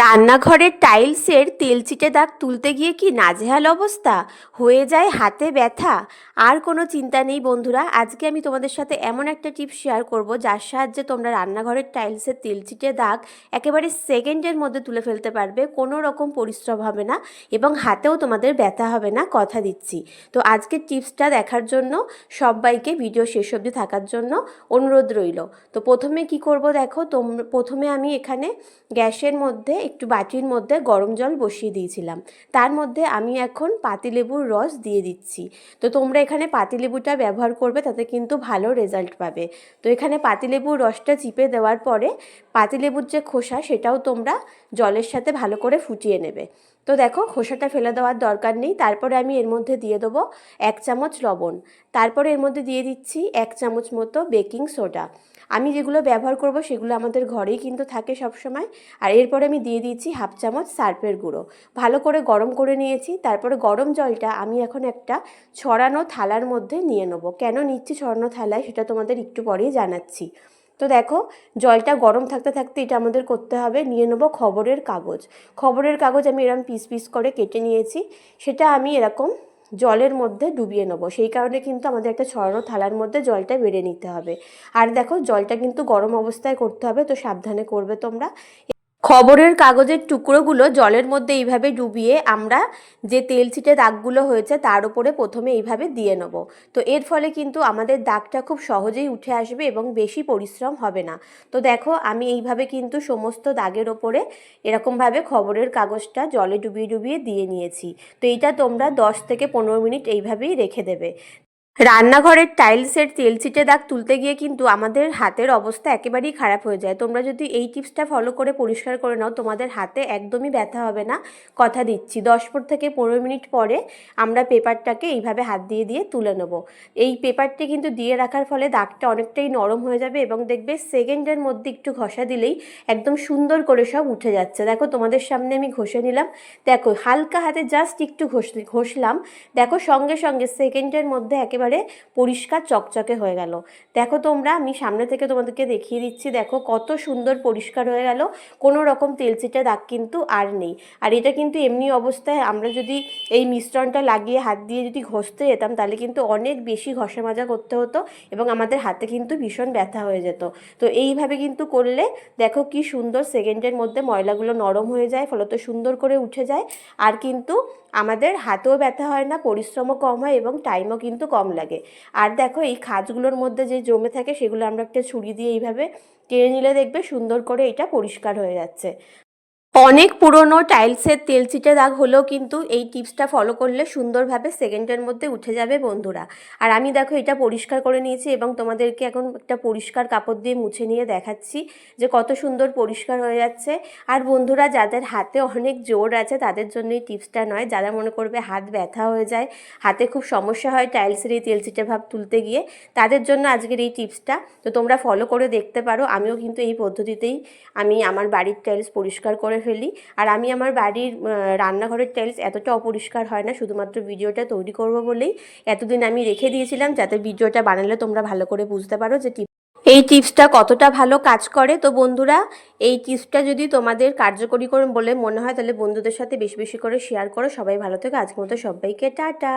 রান্নাঘরের টাইলসের তেলচিটে দাগ তুলতে গিয়ে কি নাজেহাল অবস্থা? হয়ে যায় হাতে ব্যথা। আর কোনো চিন্তা নেই বন্ধুরা। আজকে আমি তোমাদের সাথে এমন একটা টিপস শেয়ার করব, যার সাহায্যে তোমরা রান্নাঘরের টাইলসের তেলচিটে দাগ একেবারে সেকেন্ডের মধ্যে তুলে ফেলতে পারবে, কোনো রকম পরিশ্রম হবে না এবং হাতেও তোমাদের ব্যথা হবে না, কথা দিচ্ছি। তো আজকের টিপসটা দেখার জন্য, সবাইকে ভিডিও শেষ অবধি থাকার জন্য অনুরোধ রইল। তো প্রথমে কি করব দেখো, তোম, প্রথমে আমি এখানে গ্যাসের মধ্যে একটু বাটির মধ্যে গরম জল বসিয়ে দিয়েছিলাম। তার মধ্যে আমি এখন পাতিলেবুর রস দিয়ে দিচ্ছি। তো তোমরা এখানে পাতিলেবুটা ব্যবহার করবে, তাতে কিন্তু ভালো রেজাল্ট পাবে। তো এখানে পাতিলেবুর রসটা চিপে দেওয়ার পরে পাতিলেবুর যে খোসা, সেটাও তোমরা জলের সাথে ভালো করে ফুটিয়ে নেবে। তো দেখো খোসাটা ফেলে দেওয়ার দরকার নেই, তারপরে আমি এর মধ্যে দিয়ে দেবো এক চামচ লবণ। তারপরে এর মধ্যে দিয়ে দিচ্ছি এক চামচ মতো বেকিং সোডা। আমি যেগুলো ব্যবহার করব সেগুলো আমাদের ঘরেই কিন্তু থাকে সবসময়। আর এরপরে আমি দিয়ে দিচ্ছি হাফ চামচ সার্ফের গুঁড়ো। ভালো করে গরম করে নিয়েছি, তারপরে গরম জলটা আমি এখন একটা ছড়ানো থালার মধ্যে নিয়ে নেব। কেন নিচ্ছি ছড়ানো থালায় সেটা তোমাদের একটু পরেই জানাচ্ছি। তো দেখো, জলটা গরম থাকতে থাকতে এটা আমাদের করতে হবে। নিয়ে নেব খবরের কাগজ। খবরের কাগজ আমি এরকম পিস পিস করে কেটে নিয়েছি। সেটা আমি এরকম জলের মধ্যে ডুবিয়ে নেব। সেই কারণে কিন্তু আমাদের একটা ছড়ানো থালার মধ্যে জলটা বেড়ে নিতে হবে। আর দেখো, জলটা কিন্তু গরম অবস্থায় করতে হবে, তো সাবধানে করবে তোমরা। খবরের কাগজের টুকরোগুলো জলের মধ্যে এইভাবে ডুবিয়ে আমরা যে তেল ছিটে দাগগুলো হয়েছে তার উপরে প্রথমে এইভাবে দিয়ে নেব। তো এর ফলে কিন্তু আমাদের দাগটা খুব সহজেই উঠে আসবে এবং বেশি পরিশ্রম হবে না। তো দেখো, আমি এইভাবে কিন্তু সমস্ত দাগের ওপরে এরকমভাবে খবরের কাগজটা জলে ডুবিয়ে ডুবিয়ে দিয়ে নিয়েছি। তো এইটা তোমরা দশ থেকে পনেরো মিনিট এইভাবেই রেখে দেবে। রান্নাঘরের টাইলসের তেল ছিটে দাগ তুলতে গিয়ে কিন্তু আমাদের হাতের অবস্থা একেবারেই খারাপ হয়ে যায়। তোমরা যদি এই টিপসটা ফলো করে পরিষ্কার করে নাও, তোমাদের হাতে একদমই ব্যথা হবে না। কথা দিচ্ছি, দশ পর থেকে পনেরো মিনিট পরে আমরা পেপারটাকে এইভাবে হাত দিয়ে দিয়ে তুলে নেব। এই পেপারটি কিন্তু দিয়ে রাখার ফলে দাগটা অনেকটাই নরম হয়ে যাবে এবং দেখবে সেকেন্ডের মধ্যে একটু ঘষা দিলেই একদম সুন্দর করে সব উঠে যাচ্ছে। দেখো, তোমাদের সামনে আমি ঘষে নিলাম। দেখো, হালকা হাতে জাস্ট একটু ঘষ ঘষলাম। দেখো, সঙ্গে সঙ্গে সেকেন্ডের মধ্যে একেবারে পরিষ্কার চকচকে হয়ে গেল। দেখো তোমরা, আমি সামনে থেকে তোমাদেরকে দেখিয়ে দিচ্ছি, দেখো কত সুন্দর পরিষ্কার হয়ে গেল। কোনো রকম তেলচিটে দাগ কিন্তু আর নেই। আর এটা কিন্তু এমনি অবস্থায় আমরা যদি এই মিশ্রণটা লাগিয়ে হাত দিয়ে যদি ঘষতে যেতাম, তাহলে কিন্তু অনেক বেশি ঘষা মাজা করতে হতো এবং আমাদের হাতে কিন্তু ভীষণ ব্যথা হয়ে যেত। তো এইভাবে কিন্তু করলে দেখো কি সুন্দর সেকেন্ডের মধ্যে ময়লাগুলো নরম হয়ে যায়, ফলত সুন্দর করে উঠে যায়। আর কিন্তু আমাদের হাতেও ব্যথা হয় না, পরিশ্রমও কম হয় এবং টাইমও কিন্তু কম লাগে আর দেখো, এই খাজগুলোর মধ্যে যে জমে থাকে, সেগুলো আমরা একটা ছুরি দিয়ে এইভাবে টেনে নিলে দেখবে সুন্দর করে এটা পরিষ্কার হয়ে যাচ্ছে। অনেক পুরনো টাইলসের তেল ছিটে দাগ হলেও কিন্তু এই টিপসটা ফলো করলে সুন্দরভাবে সেকেন্ডের মধ্যে উঠে যাবে বন্ধুরা। আর আমি দেখো এটা পরিষ্কার করে নিয়েছি এবং তোমাদেরকে এখন একটা পরিষ্কার কাপড় দিয়ে মুছে নিয়ে দেখাচ্ছি যে কত সুন্দর পরিষ্কার হয়ে যাচ্ছে। আর বন্ধুরা, যাদের হাতে অনেক জোর আছে তাদের জন্য এই টিপসটা নয়। যারা মনে করবে হাত ব্যথা হয়ে যায়, হাতে খুব সমস্যা হয় টাইলসের এই তেল ছিটে ভাব তুলতে গিয়ে, তাদের জন্য আজকের এই টিপসটা তো তোমরা ফলো করে দেখতে পারো। আমিও কিন্তু এই পদ্ধতিতেই আমি আমার বাড়ির টাইলস পরিষ্কার করে ফেলি। আর আমি আমার বাড়ির রান্নাঘরের টাইলস এতটা অপরিষ্কার হয় না, শুধুমাত্র ভিডিওটা তৈরি করব বলেই এতদিন আমি রেখে দিয়েছিলাম, যাতে ভিডিওটা বানালে তোমরা ভালো করে বুঝতে পারো যে এই টিপসটা কতটা ভালো কাজ করে। তো বন্ধুরা, এই টিপসটা যদি তোমাদের কার্যকরী করে বলে মনে হয়, তাহলে বন্ধুদের সাথে বেশি বেশি করে শেয়ার করো। সবাই ভালো থেকে। আজকের মতো সবাইকে টাটা।